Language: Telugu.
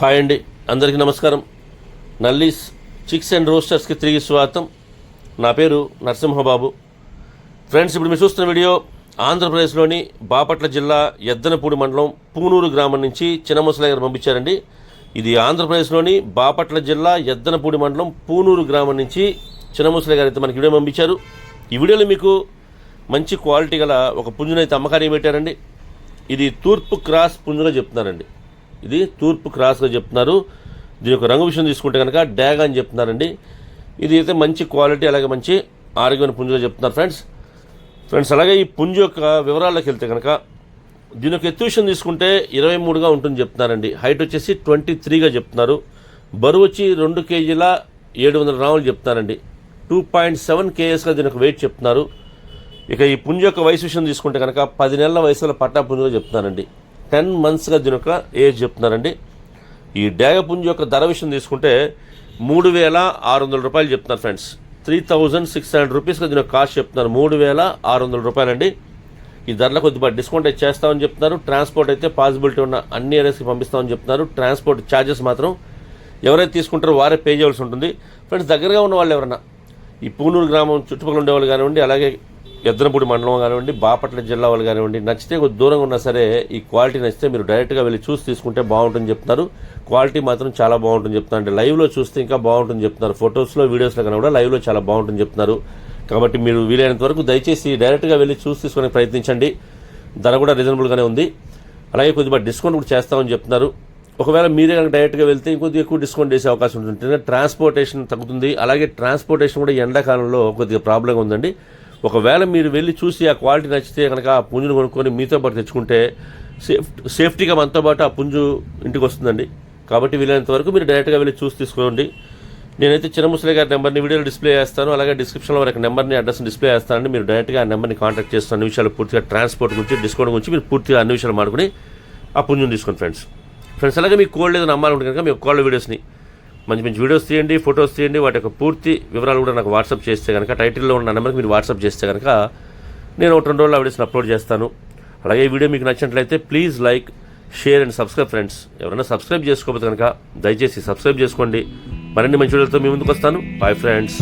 హాయ్ అండి. అందరికీ నమస్కారం. నల్లీస్ చిక్స్ అండ్ రోస్టర్స్కి తిరిగి స్వాగతం. నా పేరు నరసింహబాబు. ఫ్రెండ్స్ ఇప్పుడు మీరు చూస్తున్న వీడియో ఆంధ్రప్రదేశ్లోని బాపట్ల జిల్లా ఎద్దనపూడి మండలం పూనూరు గ్రామం నుంచి చిన్నముసలయ్య గారు పంపించారండి. ఇది ఆంధ్రప్రదేశ్లోని బాపట్ల జిల్లా ఎద్దనపూడి మండలం పూనూరు గ్రామం నుంచి చిన్నముసలయ్య గారు అయితే మనకి వీడియో పంపించారు. ఈ వీడియోలో మీకు మంచి క్వాలిటీ గల ఒక పుంజునైతే అమ్మకానికి పెట్టారండి. ఇది తూర్పు క్రాస్ పుంజుగా చెప్తున్నారండి. ఇది తూర్పు క్రాస్గా చెప్తున్నారు. దీని యొక్క రంగు విషయం తీసుకుంటే కనుక డ్యాగ్ అని చెప్తున్నారండి. ఇది అయితే మంచి క్వాలిటీ అలాగే మంచి ఆరోగ్యమైన పుంజుగా చెప్తున్నారు ఫ్రెండ్స్. ఫ్రెండ్స్ అలాగే ఈ పుంజు యొక్క వివరాల్లోకి వెళ్తే కనుక దీని యొక్క ఎత్తు విషయం తీసుకుంటే ఇరవై మూడుగా ఉంటుంది చెప్తున్నారండి. హైట్ వచ్చేసి ట్వంటీ త్రీగా చెప్తున్నారు. బరువు వచ్చి రెండు కేజీల ఏడు వందల గ్రాములు చెప్తున్నారండి. టూ పాయింట్ సెవెన్ కేఎస్గా దీని యొక్క వెయిట్ చెప్తున్నారు. ఇక ఈ పుంజు యొక్క వయసు విషయం తీసుకుంటే కనుక పది నెలల వయసులో పట్టా పుంజుగా చెప్తున్నారండి. టెన్ మంత్స్గా దీని యొక్క ఏజ్ చెప్తున్నారండి. ఈ డేగ పుంజు యొక్క ధర విషయం తీసుకుంటే మూడు వేల ఆరు వందల రూపాయలు చెప్తున్నారు friends. Three thousand six hundred రూపీస్గా దీని యొక్క కాస్ట్ చెప్తున్నారు. మూడు వేల ఆరు వందల రూపాయలండి. ఈ ధరలో కొద్దిగా డిస్కౌంట్ అయితే చేస్తామని చెప్తున్నారు. ట్రాన్స్పోర్ట్ అయితే పాసిబిలిటీ ఉన్న అన్ని ఏరియాస్కి పంపిస్తామని చెప్తున్నారు. ట్రాన్స్పోర్ట్ ఛార్జెస్ మాత్రం ఎవరైతే తీసుకుంటారో వారే పే చేయవలసి ఉంటుంది. ఫ్రెండ్స్ దగ్గరగా ఉన్న వాళ్ళు ఎవరన్నా ఈ పూనూరు గ్రామం చుట్టుపక్కల ఉండేవాళ్ళు కానివ్వండి అలాగే ఎద్దనపూడి మండలం కానివ్వండి బాపట్ల జిల్లా వాళ్ళు కానివ్వండి నచ్చితే కొద్ది దూరంగా ఉన్నా సరే ఈ క్వాలిటీ నచ్చితే మీరు డైరెక్ట్గా వెళ్ళి చూసి తీసుకుంటే బాగుంటుంది చెప్తున్నారు. క్వాలిటీ మాత్రం చాలా బాగుంటుంది చెప్తున్నారు. అంటే లైవ్లో చూస్తే ఇంకా బాగుంటుంది చెప్తున్నారు. ఫొటోస్లో వీడియోస్లో కన్నా కూడా లైవ్లో చాలా బాగుంటుంది చెప్తున్నారు. కాబట్టి మీరు వీలైనంత వరకు దయచేసి డైరెక్ట్గా వెళ్ళి చూసి తీసుకునే ప్రయత్నించండి. ధర కూడా రీజనబుల్గానే ఉంది. అలాగే కొద్దిగా డిస్కౌంట్ కూడా చేస్తామని చెప్తున్నారు. ఒకవేళ మీరే కనుక డైరెక్ట్గా వెళ్తే ఇంకొద్దిగా ఎక్కువ డిస్కౌంట్ చేసే అవకాశం ఉంటుంది. ట్రాన్స్పోర్టేషన్ తగ్గుతుంది. అలాగే ట్రాన్స్పోర్టేషన్ కూడా ఎండాకాలంలో కొద్దిగా ప్రాబ్లంగా ఉందండి. ఒకవేళ మీరు వెళ్ళి చూసి ఆ క్వాలిటీ నచ్చితే కనుక ఆ పుంజును కొనుక్కొని మీతో పాటు తెచ్చుకుంటే సేఫ్ సేఫ్టీగా మనతో పాటు ఆ పుంజు ఇంటికి వస్తుందండి. కాబట్టి వీలైనంత వరకు మీరు డైరెక్ట్గా వెళ్ళి చూసి తీసుకోండి. నేనైతే చిన్నముసలి గారి నెంబర్ని వీడియోలో డిస్ప్లే చేస్తాను. అలాగే డిస్క్రిప్షన్లో వారికి నెంబర్ని అడ్రస్ని డిస్ప్లే చేస్తానండి. మీరు డైరెక్ట్గా ఆ నెంబర్ని కాంటాక్ట్ చేస్తున్న అన్ని విషయాలు పూర్తిగా ట్రాన్స్పోర్ట్ గురించి డిస్కౌంట్ గురించి మీరు పూర్తిగా అన్ని విషయాలు మాడుకుని ఆ పుంజుని తీసుకోండి ఫ్రెండ్స్. ఫ్రెండ్స్ అలాగే మీకు కోల్డ్ ఏదైనా అమ్మాలంటే కనుక మీ కోల్డ్ వీడియోస్ని మంచి మంచి వీడియోస్ తీయండి ఫొటోస్ తీయండి వాటి యొక్క పూర్తి వివరాలు కూడా నాకు వాట్సాప్ చేస్తే కనుక టైటిల్లో ఉన్న నెంబర్కి మీరు వాట్సాప్ చేస్తే కనుక నేను ఒక రెండు రోజులు ఆ వీడియోస్ని అప్లోడ్ చేస్తాను. అలాగే ఈ వీడియో మీకు నచ్చినట్లయితే please like share and subscribe friends. ఎవరైనా సబ్స్క్రైబ్ చేసుకోకపోతే కనుక దయచేసి సబ్స్క్రైబ్ చేసుకోండి. మరిన్ని మంచి వీడియోలతో మీ ముందుకు వస్తాను. Bye friends